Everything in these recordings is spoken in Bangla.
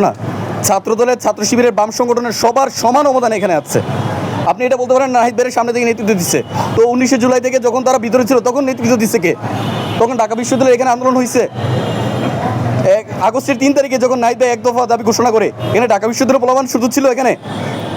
না, ছাত্রদলের, ছাত্র শিবিরের বাম সংগঠনের সবার সমান অবদান এখানে আছে। আপনি এটা বলতে পারেন, নাহিদ বেড়ে সামনে থেকে নেতৃত্ব দিচ্ছে। তো উনিশে জুলাই থেকে যখন তারা ভিতরে ছিল, তখন নেতৃত্ব দিচ্ছে কে? তখন ঢাকা বিশ্ববিদ্যালয়ে এখানে আন্দোলন হয়েছে এক আগস্টের তিন তারিখে যখন ভাই এক দফা দাবি ঘোষণা করে, এখানে ঢাকা বিশ্ববিদ্যালয় প্রলাবান শুধু ছিল এখানে।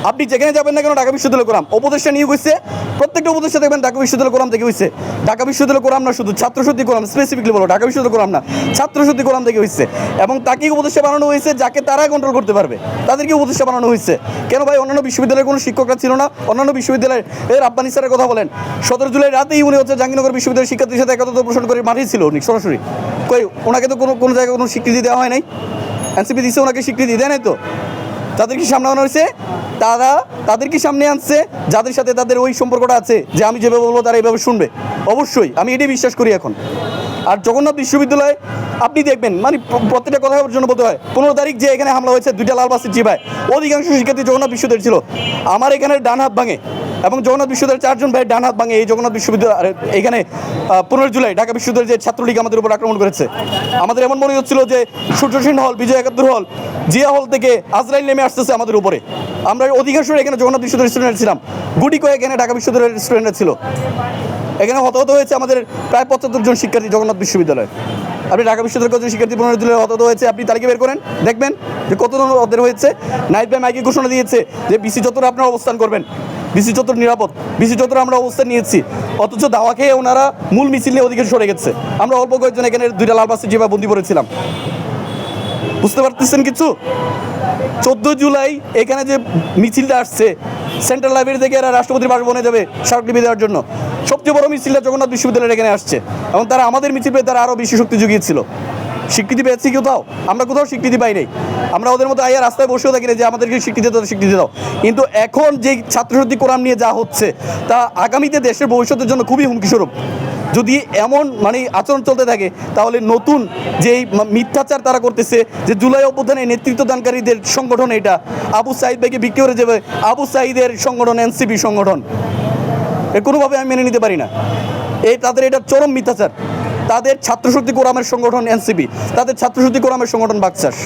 আপনি যেখানে যাবেন না কেন ঢাকা বিশ্ববিদ্যালয় কোরাম উপদেষ্টা নিয়োগ হয়েছে, প্রত্যেকটা উপদেষ্টা দেখবেন ঢাকা বিশ্ববিদ্যালয় কোরাম থেকে হয়েছে। ঢাকা বিশ্ববিদ্যালয় কোরাম না শুধু ছাত্র শুদ্ধি কোরাম স্পেসিফিকলি বলো, ঢাকা বিশ্ববিদ্যালয় কোরাম না ছাত্র শুদ্ধি কোরাম থেকে হয়েছে। এবং তাকেই উপদেষ্টা বানানো হয়েছে যাকে তারা কন্ট্রোল করতে পারবে। তাদেরকে উপদেষ্টা বানানো হয়েছে। কেন ভাই, অন্যান্য বিশ্ববিদ্যালয়ের কোনো শিক্ষকরা ছিল না? অন্যান্য বিশ্ববিদ্যালয়ের এর আব্বানি স্যারের কথা বলেন। সতেরো জুলাই রাতেই উনি হচ্ছে জাহাঙ্গীরনগর বিশ্ববিদ্যালয়ের শিক্ষার্থীর সাথে একত্র পোষণ করে মাঠেই ছিল উনি, সরাসরি। কই, ওনাকে তো কোনো কোনো জায়গায় কোনো স্বীকৃতি দেওয়া হয় নাই। এনসিপি দিচ্ছে ওনাকে স্বীকৃতি দেয় নাই তো। তাদের কি সামনে আনা হয়েছে? তারা তাদের কি সামনে আনছে? যাদের সাথে তাদের ওই সম্পর্কটা আছে, যে আমি যেভাবে বলব, তারা এইভাবে শুনবে। অবশ্যই, আমি এটাই বিশ্বাস করি এখন। আর জগন্নাথ বিশ্ববিদ্যালয়, আপনি দেখবেন মানে প্র- প্রত্যেকটা কথা জন্য বলতে হয়, পনেরো তারিখ যে এখানে হামলা হয়েছে, দুইটা লাল বাসের চিপায় অধিকাংশ শিক্ষার্থী জগন্নাথ বিশ্ববিদ্যালয় ছিল। আমার এখানে ডান হাত ভাঙে। এবং জগন্নাথ বিশ্ববিদ্যালয়ের চারজন ভাই ডান হাত ভাঙে এই জগন্নাথ বিশ্ববিদ্যালয় এখানে পনেরো জুলাই ঢাকা বিশ্ববিদ্যালয়ের যে ছাত্রলীগ আমাদের উপর আক্রমণ করেছে। আমাদের এমন মনে হচ্ছিল যে সূর্য সেন হল, বিজয় একাত্তর হল, জিয়া হল থেকে আজরাইল নেমে আসতেছে আমাদের উপরে। আমরা অধিকাংশ এখানে জগন্নাথ বিশ্ববিদ্যালয়ের স্টুডেন্ট ছিলাম। গুটি কয়েক এখানে ঢাকা বিশ্ববিদ্যালয়ের স্টুডেন্টরা ছিল। এখানে হতাহত হয়েছে আমাদের প্রায় পঁচাত্তর জন শিক্ষার্থী জগন্নাথ বিশ্ববিদ্যালয়। আপনি ঢাকা বিশ্ববিদ্যালয়ের শিক্ষার্থী পনেরো জুলাই হতাহত হয়েছে, আপনি তালিকা বের করেন, দেখবেন যে কতজন ওদের হয়েছে। নাইট ভাই মাইকে ঘোষণা দিয়েছে যে বিসি চত্বরে আপনারা অবস্থান করবেন। বিসি চত্বর নিরাপদ। বিসি চত্বরে আমরা অবস্থান নিয়েছি। অথচ দাওয়া খেয়ে ওনারা মূল মিছিল ওদিকে সরে গেছে। আমরা অল্প কয়েকজন এখানে দুইটা লাল বাসে যেভাবে বন্দি করেছিলাম। বুঝতে পারতেছেন কিছু? চোদ্দ জুলাই এখানে যে মিছিলটা আসছে, সেন্ট্রাল লাইব্রেরি থেকে এরা রাষ্ট্রপতির বাসভবনে যাবে স্মারকলিপি দেওয়ার জন্য। সবচেয়ে বড় মিছিলটা জগন্নাথ বিশ্ববিদ্যালয়ের এখানে আসছে। এবং তারা আমাদের মিছিল পেয়ে তারা আরও বেশি শক্তি জুগিয়েছিল। স্বীকৃতি পেয়েছি কোথাও? আমরা কোথাও স্বীকৃতি পাই নাই আমরা ওদের মতো আইয়া রাস্তায় বসেও থাকি না যে আমাদেরকে স্বীকৃতি দাও স্বীকৃতি দাও। কিন্তু এখন যে ছাত্রশক্তি কোরআন নিয়ে যা হচ্ছে, তা আগামীতে দেশের ভবিষ্যতের জন্য খুবই হুমকিস্বরূপ যদি এমন মানে আচরণ চলতে থাকে, তাহলে নতুন যে মিথ্যাচার তারা করতেছে, যে জুলাই অভ্যুত্থানে নেতৃত্ব দানকারীদের সংগঠন এটা, আবু সাইদ ভাইকে বিক্রি করে যাবে আবু সাইদের সংগঠন, এনসিপি সংগঠন। এ কোনোভাবে আমি মেনে নিতে পারি না। এই তাদের এটা চরম মিথ্যাচার। তাদের ছাত্রশক্তি কোরামের সংগঠন এনসিপি তাদের ছাত্রশক্তি কোরামের সংগঠন বাকচাস